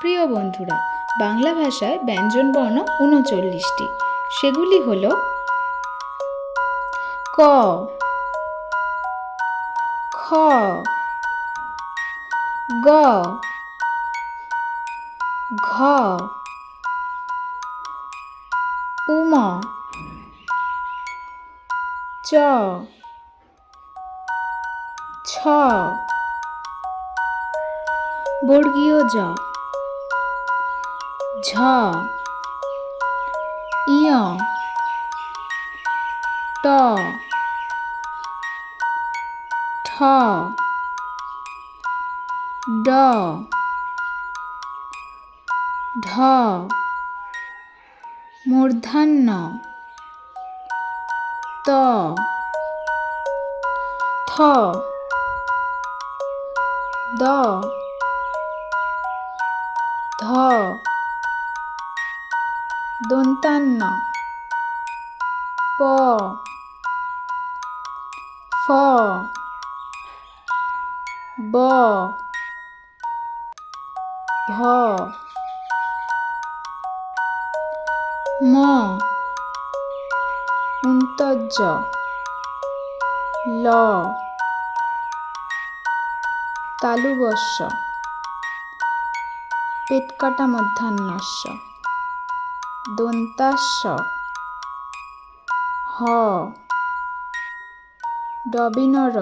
প্রিয় বন্ধুরা, বাংলা ভাষায় ব্যঞ্জনবর্ণ উনচল্লিশটি। সেগুলি হল ক, খ, গ, ঘ, উম, চ, ছ, বর্গীয় জ। ঝ। ইয়। ট। ঠ। ড। ঢ মূর্ধান্য। ত। থ। দ। ধ। দন্তান্ন। প। ফ। ব। ভ ম। উন্তজ্জ ল। তালুবস্য পেটকাটা মধ্যাহ্নস্য। দন্তাস্য। হ। ডবিনর।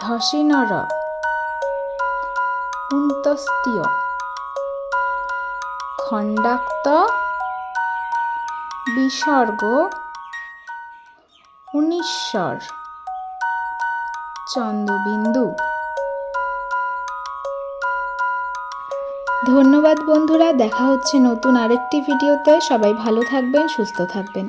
ঢসিনর উন্তস্তীয় খণ্ডাক্ত। বিসর্গ। উনিশ্বর। চন্দ্রবিন্দু। ধন্যবাদ বন্ধুরা দেখা হচ্ছে নতুন আরেকটি ভিডিওতে। সবাই ভালো থাকবেন সুস্থ থাকবেন।